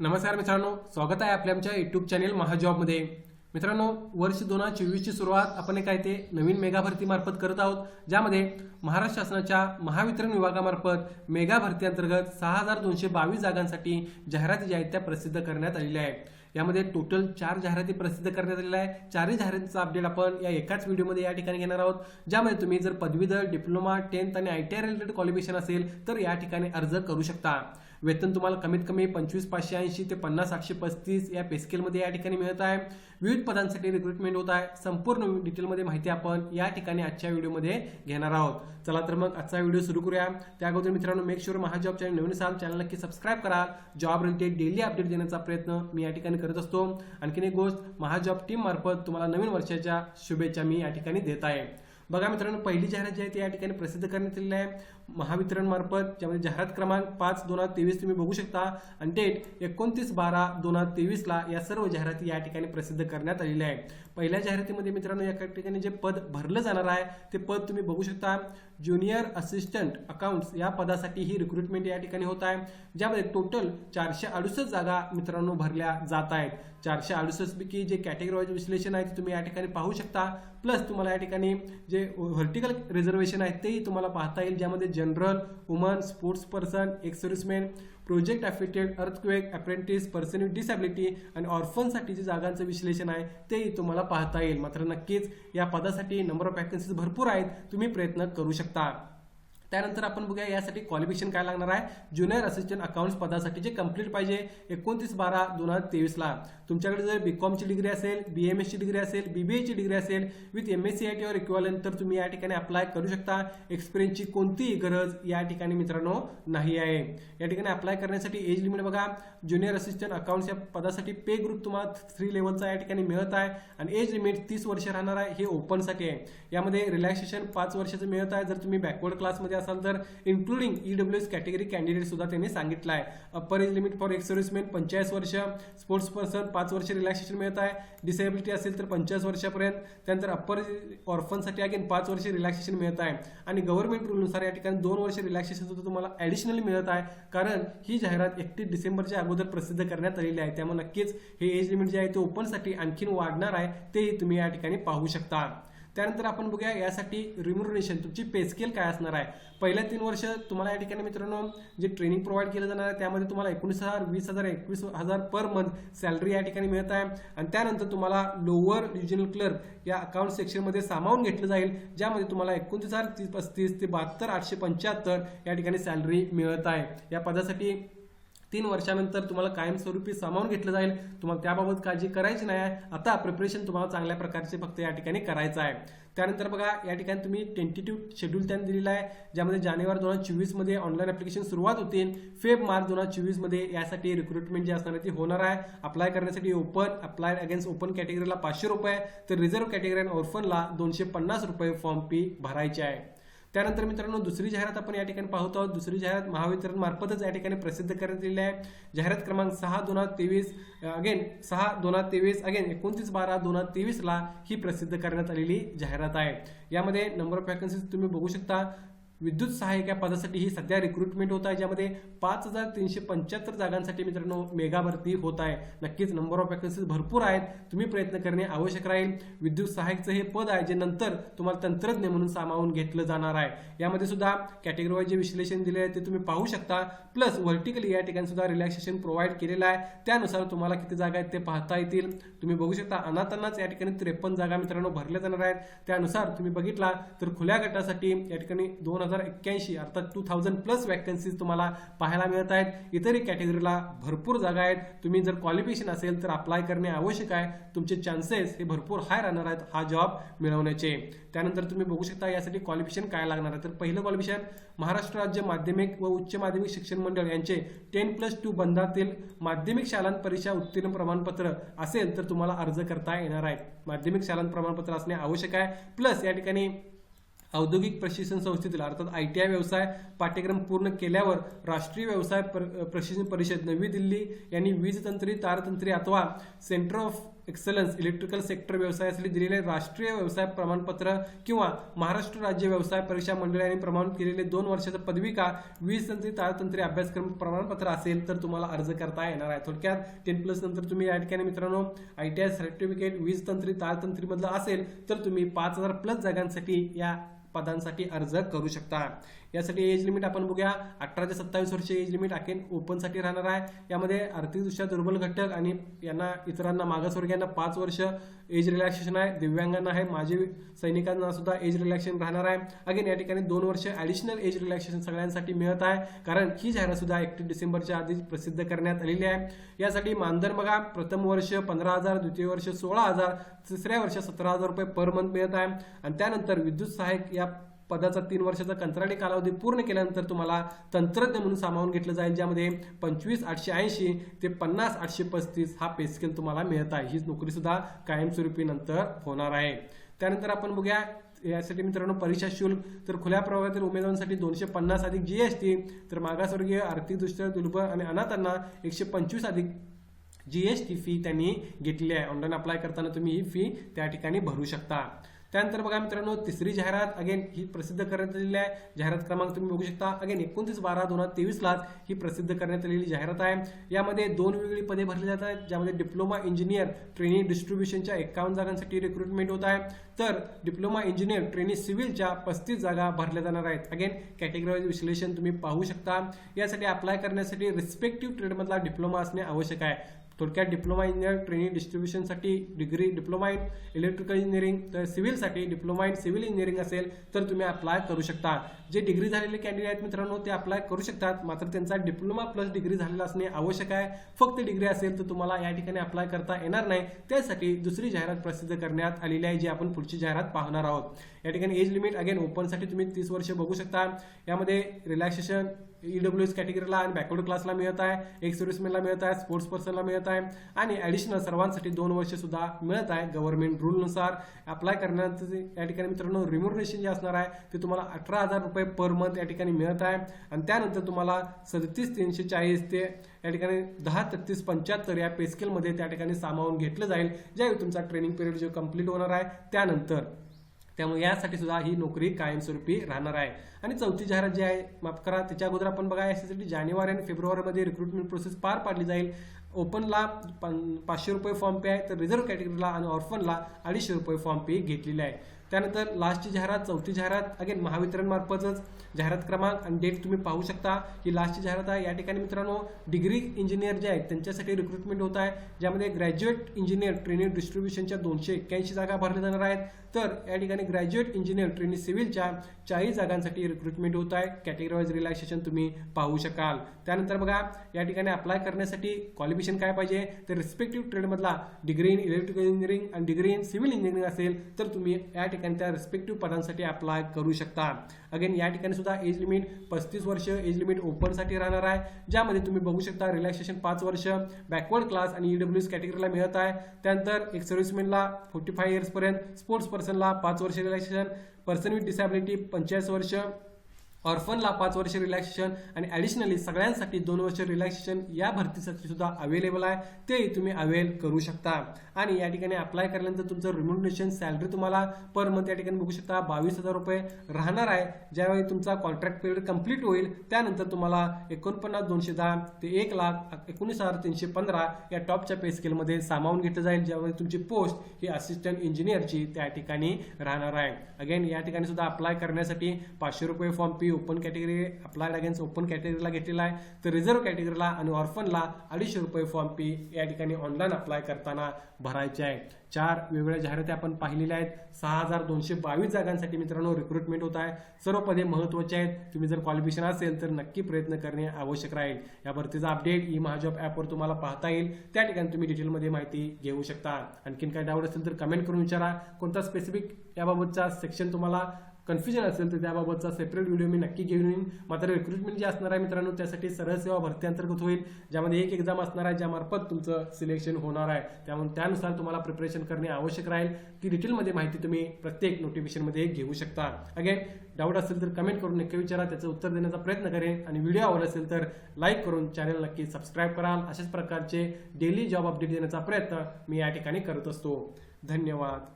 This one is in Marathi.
नमस्कार मित्रांनो स्वागत आहे आपल्या आमच्या युट्यूब चॅनेल महाजॉबमध्ये. मित्रांनो वर्ष दोन हजार चोवीसची सुरुवात आपण काय ते नवीन मेगा भरती मार्फत करत आहोत ज्यामध्ये महाराष्ट्र शासनाच्या महावितरण विभागामार्फत मेगा भरती अंतर्गत सहा हजार दोनशे बावीस जागांसाठी जाहिराती ज्या आहेत त्या प्रसिद्ध करण्यात आलेल्या आहेत. यामध्ये टोटल चार जाहिराती प्रसिद्ध करण्यात आलेल्या आहे चारही जाहिरातीचा अपडेट आपण या एकाच व्हिडिओमध्ये या ठिकाणी घेणार आहोत ज्यामध्ये तुम्ही जर पदवीधर डिप्लोमा टेन्थ आणि I T I related qualification असेल तर या ठिकाणी अर्ज करू शकता. वेतन तुम्हाला कमीत कमी पंचवीस पाचशे ऐंशी ते पन्नास आठशे पस्तीस या पेस्केलमध्ये या ठिकाणी मिळत आहे. विविध पदांसाठी रिक्रुटमेंट होत आहे. संपूर्ण डिटेलमध्ये माहिती आपण या ठिकाणी आजच्या व्हिडिओमध्ये घेणार आहोत. चला तर मग आजचा व्हिडिओ सुरू करूया. त्या अगोदर मित्रांनो मेक शुअर महाजॉब चॅनल नवीन असाल चॅनल नक्की सबस्क्राईब करा. जॉब रिलेटेड डेली अपडेट देण्याचा प्रयत्न मी या ठिकाणी करत असतो. आणखीन एक गोष्ट महाजॉब टीम मार्फत तुम्हाला नवीन वर्षाच्या शुभेच्छा मी या ठिकाणी देत आहे. बघा मित्रांनो पहिली जाहिरात जी आहे ती या ठिकाणी प्रसिद्ध करण्यात आलेली आहे. महावितरण मार्फत ज्यामध्ये जाहिरात क्रमांक पाच दोन हजार तेवीस तुम्ही बघू शकता. आणि डेट एकोणतीस बारा दोन हजार तेवीसला या सर्व जाहिराती या ठिकाणी प्रसिद्ध करण्यात आलेल्या आहे पहिल्या जाहिरातीमध्ये मित्रांनो या ठिकाणी जे पद भरलं जाणार आहे ते पद तुम्ही बघू शकता. ज्युनियर असिस्टंट अकाउंट्स या पदासाठी ही रिक्रुटमेंट या ठिकाणी होत आहे. ज्यामध्ये टोटल चारशे अडुसष्ट जागा मित्रांनो भरल्या जात आहेत. चारशे अडुसष्ट पैकी जे कॅटेगरी वाईज विश्लेषण आहे ते तुम्ही या ठिकाणी पाहू शकता. प्लस तुम्हाला या ठिकाणी जे व्हर्टिकल रिझर्वेशन आहे तेही तुम्हाला पाहता येईल. ज्यामध्ये general woman sports person exserviceman project affected earthquake apprentice person with disability आणि ऑर्फनसाठी जे जागांचं विश्लेषण आहे तेही तुम्हाला पाहता येईल. मात्र नक्कीच या पदासाठी नंबर ऑफ वॅकन्सीज भरपूर आहेत. तुम्ही प्रयत्न करू शकता. त्यानंतर आपण बघूया यासाठी क्वालिफिकेशन काय लागणार आहे? ज्युनियर असिस्टंट अकाउंट्स पदासाठी जे कंप्लीट पाहिजे एकोणतीस बारा दोन हजार तेवीसला. तुमच्याकडे जर बी कॉमची डिग्री असेल बी एम एसची डिग्री असेल बी बी एची डिग्री असेल with M S C I T और इक्वलन तर तुम्ही या ठिकाणी अप्लाय करू शकता. एक्सपिरियन्सची कोणतीही गरज या ठिकाणी मित्रांनो नाही आहे. या ठिकाणी अप्लाय करण्यासाठी एज लिमिट बघा. ज्युनियर असिस्टंट अकाउंट्स या पदासाठी पे ग्रुप तुम्हाला थ्री लेवलचा या ठिकाणी मिळत आहे. आणि एज लिमिट तीस वर्ष राहणार आहे हे ओपनसाठी आहे. यामध्ये रिलॅक्सेशन पाच वर्षाचं मिळत आहे. जर तुम्ही बॅकवर्ड क्लासमध्ये असाल तर including EW S category candidate सुद्धा त्यांनी सांगितलं आहे. Upper age limit for ex serviceman पंचेचाळीस वर्ष. स्पोर्ट्स पर्सन पाच वर्ष रिलॅक्सेशन मिळत आहे. डिसेबिलिटी असेल तर पंचेचाळीस वर्षापर्यंत. त्यानंतर अप्पर ऑर्फनसाठी अगेन पाच वर्ष रिलॅक्सेशन मिळत आहे. आणि गव्हर्नमेंट रूलनुसार या ठिकाणी दोन वर्ष रिलॅक्सेशन सुद्धा तुम्हाला ॲडिशनली मिळत आहे. कारण ही जाहिरात एकतीस डिसेंबरच्या अगोदर प्रसिद्ध करण्यात आलेली आहे. त्यामुळे नक्कीच हे एज लिमिट जे आहे ते ओपनसाठी आणखीन वाढणार आहे. तेही तुम्ही या ठिकाणी पाहू शकता. त्यानंतर आपण बघूया यासाठी रिम्युनरेशन तुमची पे स्केल काय असणार आहे? पहिल्या तीन वर्ष तुम्हाला या ठिकाणी मित्रांनो जे ट्रेनिंग प्रोव्हाइड केलं जाणार आहे त्यामध्ये तुम्हाला एकोणीस हजार वीस हजार एकवीस हजार पर मंथ सॅलरी या ठिकाणी मिळत आहे. आणि त्यानंतर तुम्हाला लोअर रिजनल क्लर्क या अकाउंट सेक्शनमध्ये सामावून घेतलं जाईल ज्यामध्ये तुम्हाला एकोणतीस हजार तीस पस्तीस ते बहात्तर आठशे पंच्याहत्तर या ठिकाणी सॅलरी मिळत आहे. या पदासाठी तीन वर्षानंतर तुम्हाला कायमस्वरूपी सामावून घेतलं जाईल. तुम्हाला त्याबाबत काळजी करायची नाही आहे. आता प्रिपरेशन तुम्हाला चांगल्या प्रकारचे फक्त या ठिकाणी करायचं आहे. त्यानंतर बघा या ठिकाणी तुम्ही टेंटेटिव्ह शेड्यूल त्यांनी दिलेला आहे ज्यामध्ये जानेवारी दोन हजार चोवीसमध्ये ऑनलाईन ॲप्लिकेशन सुरुवात होते फेब मार्च दोन हजार चोवीसमध्ये यासाठी रिक्रुटमेंट जे असणार आहे ती होणार आहे. अप्लाय करण्यासाठी ओपन अप्लाय अगेन्स्ट ओपन कॅटेगरीला पाचशे रुपये तर रिझर्व्ह कॅटेगरी आणि ऑर्फनला दोनशे पन्नास रुपये फॉर्म फी भरायची आहे. त्यानंतर मित्रांनो दुसरी जाहिरात आपण या ठिकाणी पाहतो आहोत. दुसरी जाहिरात महावितरण मार्फतच या ठिकाणी प्रसिद्ध करण्यात आलेली आहे. जाहिरात क्रमांक सहा दोन हजार तेवीस अगेन सहा दोन हजार तेवीस अगेन एकोणतीस बारा दोन हजार तेवीसला ही प्रसिद्ध करण्यात आलेली जाहिरात आहे. यामध्ये नंबर ऑफ वॅकन्सीज तुम्ही बघू शकता. विद्युत सहाय्यक या पदासाठी ही सध्या रिक्रुटमेंट होत आहे ज्यामध्ये पाच हजार तीनशे पंच्याहत्तर जागांसाठी मित्रांनो मेगा भरती होत आहे. नक्कीच नंबर ऑफ वॅकन्सीज भरपूर आहेत. तुम्ही प्रयत्न करणे आवश्यक राहील. विद्युत सहाय्यकचं हे पद आहे जे नंतर तुम्हाला तंत्रज्ञ म्हणून सामावून घेतलं जाणार आहे. यामध्ये सुद्धा कॅटेगरी वाईज जे विश्लेषण दिले आहे ते तुम्ही पाहू शकता. प्लस व्हर्टिकली या ठिकाणी सुद्धा रिलॅक्सेशन प्रोव्हाइड केलेलं आहे. त्यानुसार तुम्हाला किती जागा आहेत ते पाहता येतील. तुम्ही बघू शकता अनाथांनाच या ठिकाणी त्रेपन्न जागा मित्रांनो भरल्या जाणार आहेत. त्यानुसार तुम्ही बघितला तर खुल्या गटासाठी या ठिकाणी दोन हजार एक्क्याऐंशी अर्थात टू थाउजंड प्लस वॅकन्सीज तुम्हाला पाहायला मिळत आहेत. इतरही कॅटेगरीला भरपूर जागा आहेत. तुम्ही जर क्वालिफिकेशन असेल तर अप्लाय करणे आवश्यक आहे. तुमचे चान्सेस हे भरपूर हाय राहणार आहेत हा जॉब मिळवण्याचे. त्यानंतर तुम्ही बघू शकता यासाठी क्वालिफिकेशन काय लागणार आहे. तर पहिलं क्वालिफिकेशन महाराष्ट्र राज्य माध्यमिक व उच्च माध्यमिक शिक्षण मंडळ यांचे टेन प्लस टू बंधातील माध्यमिक शालांत परीक्षा उत्तीर्ण प्रमाणपत्र असेल तर तुम्हाला अर्ज करता येणार आहे. माध्यमिक शालांत प्रमाणपत्र असणे आवश्यक आहे. प्लस या ठिकाणी औद्योगिक प्रशिक्षण संस्थेतील अर्थात आय टी आय व्यवसाय पाठ्यक्रम पूर्ण केल्यावर राष्ट्रीय व्यवसाय पर- प्रशिक्षण परिषद नवी दिल्ली यांनी वीज तंत्री तारतंत्री अथवा centre of excellence electrical sector व्यवसायासाठी दिलेले राष्ट्रीय व्यवसाय प्रमाणपत्र किंवा महाराष्ट्र राज्य व्यवसाय परीक्षा मंडळाने प्रमाणित केलेले दोन वर्षाचं पदविका वीज तंत्री तारतंत्री अभ्यासक्रम प्रमाणपत्र असेल तर तुम्हाला अर्ज करता येणार आहे. थोडक्यात टेन प्लस नंतर तुम्ही या ठिकाणी मित्रांनो आय टी आय सर्टिफिकेट वीज तंत्री तारतंत्रीमधलं असेल तर तुम्ही पाच हजार प्लस जागांसाठी या पदांसाठी अर्ज करू शकता. यासाठी एज लिमिट आपण बघूया. अठरा ते सत्तावीस वर्ष एज लिमिट अखेर ओपनसाठी राहणार आहे. यामध्ये आर्थिकदृष्ट्या दुर्बल घटक आणि यांना इतरांना मागासवर्गीयांना पाच वर्ष एज रिलॅक्सेशन आहे. दिव्यांगांना आहे. माजी सैनिकांना सुद्धा एज रिलॅक्सेशन राहणार आहे. अगेन या ठिकाणी दोन वर्ष ॲडिशनल एज रिलॅक्सेशन सगळ्यांसाठी मिळत आहे. कारण ही जाहिरात सुद्धा एकतीस डिसेंबरच्या आधी प्रसिद्ध करण्यात आलेली आहे. यासाठी मानधन बघा. प्रथम वर्ष पंधरा हजार द्वितीय वर्ष सोळा हजार तिसऱ्या वर्ष सतरा हजार रुपये पर मंथ मिळत आहे. आणि त्यानंतर विद्युत सहाय्यक या पदाचा तीन वर्षाचा कंत्राटी कालावधी पूर्ण केल्यानंतर तुम्हाला तंत्रज्ञ म्हणून सामावून घेतलं जाईल ज्यामध्ये पंचवीस आठशे ऐंशी ते पन्नास आठशे पस्तीस हा पे स्केल तुम्हाला मिळत आहे. हीच नोकरी सुद्धा कायमस्वरूपी नंतर होणार आहे. त्यानंतर आपण बघूया यासाठी मित्रांनो परीक्षा शुल्क. तर खुल्या प्रवर्गातील उमेदवारांसाठी दोनशे पन्नास अधिक जी एस टी तर मागासवर्गीय आर्थिकदृष्ट्या दुर्बळ आणि अनाथांना एकशे पंचवीस अधिक जी एस टी फी त्यांनी घेतली आहे. ऑनलाईन अप्लाय करताना तुम्ही ही फी त्या ठिकाणी भरू शकता. त्यानंतर बघा मित्रांनो तिसरी जाहिरात अगेन ही प्रसिद्ध करण्यात आलेली आहे. जाहिरात क्रमांक तुम्ही बघू शकता. अगेन एकोणतीस बारा दोन हजार तेवीसलाच ही प्रसिद्ध करण्यात आलेली जाहिरात आहे. यामध्ये दोन वेगळी पदे भरली जात आहेत ज्यामध्ये डिप्लोमा इंजिनियर ट्रेनिंग डिस्ट्रीब्युशनच्या एकावन्न जागांसाठी रिक्रुटमेंट होत आहे. तर डिप्लोमा इंजिनियर ट्रेनिंग सिव्हिलच्या पस्तीस जागा भरल्या जाणार आहेत. अगेन कॅटेगरीवाईज विश्लेषण तुम्ही पाहू शकता. यासाठी अप्लाय करण्यासाठी रिस्पेक्टिव्ह ट्रेडमधला डिप्लोमा असणे आवश्यक आहे. थोडक्यात diploma engineer training डिस्ट्रीब्युशनसाठी degree diploma in electrical engineering तर सिव्हिलसाठी डिप्लोमा इन सिव्हिल इंजिनिअरिंग असेल तर तुम्ही अप्लाय करू शकता. जे डिग्री झालेले कॅन्डिडेट मित्रांनो ते अप्लाय करू शकतात. मात्र त्यांचा डिप्लोमा प्लस डिग्री झालेला असणे आवश्यक आहे. फक्त डिग्री असेल तर तुम्हाला या ठिकाणी अप्लाय करता येणार नाही. त्यासाठी दुसरी जाहिरात प्रसिद्ध करण्यात आलेली आहे जी आपण पुढची जाहिरात पाहणार आहोत. या ठिकाणी एज लिमिट अगेन ओपनसाठी तुम्ही तीस वर्ष बघू शकता. यामध्ये रिलॅक्सेशन ईडब्ल्यू एस कॅटेगरीला आणि बॅकवर्ड क्लासला मिळत आहे. एक सर्व्हिसमॅनला मिळत आहे. स्पोर्ट्स पर्सनला मिळत आहे. आणि ॲडिशनल सर्वांसाठी दोन वर्ष सुद्धा मिळत आहे. गव्हर्नमेंट रूलनुसार अप्लाय करण्याचं या ठिकाणी मित्रांनो रिम्युनरेशन जे असणार आहे ते तुम्हाला अठरा हजार रुपये पर मंथ या ठिकाणी मिळत आहे. आणि त्यानंतर तुम्हाला सदतीस तीनशे चाळीस ते या ठिकाणी दहा तेहतीस पंच्याहत्तर या पेस्केलमध्ये त्या ठिकाणी सामावून घेतलं जाईल. ज्यावेळी तुमचा ट्रेनिंग पिरियड जो कंप्लीट होणार आहे त्यानंतर त्यामुळे यासाठी सुद्धा ही नोकरी कायमस्वरूपी राहणार आहे. आणि चौथी जाहिरात जी आहे माफ करा त्याच्या अगोदर आपण बघा यासाठी जानेवारी आणि फेब्रुवारीमध्ये रिक्रुटमेंट प्रोसेस पार पाडली जाईल. ओपनला पाचशे रुपये फॉर्म पे आहे तर रिझर्व्ह कॅटेगरीला आणि ऑर्फनला अडीचशे रुपये फॉर्म पे घेतलेले आहे. त्यानंतर लास्टची जाहिरात चौथी जाहिरात अगेन महावितरण मार्फतच जाहिरात क्रमांक आणि डेट तुम्ही पाहू शकता. ही लास्टची जाहिरात आहे. या ठिकाणी मित्रांनो डिग्री इंजिनियर जे आहेत त्यांच्यासाठी रिक्रुटमेंट होत आहे ज्यामध्ये ग्रॅज्युएट इंजिनियर ट्रेनिंग डिस्ट्रीब्युशनच्या दोनशे एक्क्याऐंशी जागा भरल्या जाणार आहेत. तर या ठिकाणी ग्रॅज्युएट इंजिनियर ट्रेनिंग सिव्हिलच्या चाळीस जागांसाठी रिक्रुटमेंट होत आहे. कॅटेगरी वाईज रिलॅक्सेशन तुम्ही पाहू शकाल. त्यानंतर बघा या ठिकाणी अप्लाय करण्यासाठी क्वालिफिकेशन काय पाहिजे? तर रिस्पेक्टिव्ह ट्रेडमधला डिग्री इन इलेक्ट्रिकल इंजिनिअरिंग आणि डिग्री इन सिव्हिल इंजिनिअरिंग असेल तर तुम्ही या ठिकाणी त्या रिस्पेक्टिव्ह पदांसाठी अप्लाय करू शकता. अगेन या ठिकाणी सुद्धा एज लिमिट पस्तीस वर्ष एज लिमिट ओपनसाठी राहणार आहे. ज्यामध्ये तुम्ही बघू शकता रिलॅक्सेशन पाच वर्ष बॅकवर्ड क्लास आणि ईडब्ल्यू एस कॅटेगरीला मिळत आहे. त्यानंतर एक सर्व्हिसमॅनला फोर्टी फाय इयर्सपर्यंत स्पोर्ट्स पर्सनला पाच वर्ष रिलॅक्सेशन पर्सन विथ डिसॅबिलिटी पंचेचाळीस वर्ष ऑर्फनला पाच वर्ष रिलॅक्सेशन आणि ॲडिशनली सगळ्यांसाठी दोन वर्ष रिलॅक्सेशन या भरतीसाठी सुद्धा अवेलेबल आहे. तेही तुम्ही अवेल करू शकता. आणि या ठिकाणी अप्लाय केल्यानंतर तुमचं रिम्युनरेशन सॅलरी तुम्हाला पर मंथ या ठिकाणी बघू शकता. बावीस हजार रुपये राहणार आहे. ज्यावेळी तुमचा कॉन्ट्रॅक्ट पिरियड कंप्लीट होईल त्यानंतर तुम्हाला एकोणपन्नास दोनशे दहा ते एक लाख एकोणीस हजार तीनशे पंधरा या टॉपच्या पे स्केलमध्ये सामावून घेतलं जाईल. ज्यावेळी तुमची पोस्ट ही असिस्टंट इंजिनियरची त्या ठिकाणी राहणार आहे. अगेन या ठिकाणी सुद्धा अप्लाय करण्यासाठी पाचशे रुपये form P open category applied against open कॅटेगरीला घेतलेला आहे. तर रिझर्व्ह कॅटेगरीला आणि ऑर्फनला अडीचशे रुपये फॉर्म पी या ठिकाणी ऑनलाईन अप्लाय करताना भरायचे आहे. चार वेगवेगळ्या जाहिराती आपण पाहिलेल्या आहेत. सहा हजार दोनशे बावीस जागांसाठी मित्रांनो रिक्रुटमेंट होत आहे. सर्व पदे महत्त्वाचे आहेत. तुम्ही जर क्वालिफिकेशन असेल तर नक्की प्रयत्न करणे आवश्यक राहील. या भरतीचा अपडेट ई महाजॉब ॲपवर तुम्हाला पाहता येईल. त्या ठिकाणी तुम्ही डिटेलमध्ये माहिती घेऊ शकता. आणखीन काय डाऊट असेल तर कमेंट करून विचारा. कोणता स्पेसिफिक याबाबतचा सेक्शन तुम्हाला कन्फ्युजन असेल तर त्याबाबतचा सेपरेट व्हिडिओ मी नक्की घेऊन येईन. मात्र रिक्रुटमेंट जे असणार आहे मित्रांनो त्यासाठी सरळ सेवा भरती अंतर्गत होईल. ज्यामध्ये एक एक्झाम असणार आहे ज्यामार्फत तुमचं सिलेक्शन होणार आहे. त्यामुळे त्यानुसार तुम्हाला प्रिपरेशन करणे आवश्यक राहील. ती डिटेलमध्ये माहिती तुम्ही प्रत्येक नोटिफिकेशनमध्ये घेऊ शकता. अगेन डाऊट असेल तर कमेंट करून नक्की विचारा. त्याचं उत्तर देण्याचा प्रयत्न करेन. आणि व्हिडिओ आवडला असेल तर लाईक करून चॅनल नक्की सबस्क्राईब कराल अशाच प्रकारचे डेली जॉब अपडेट देण्याचा प्रयत्न मी या ठिकाणी करत असतो. धन्यवाद.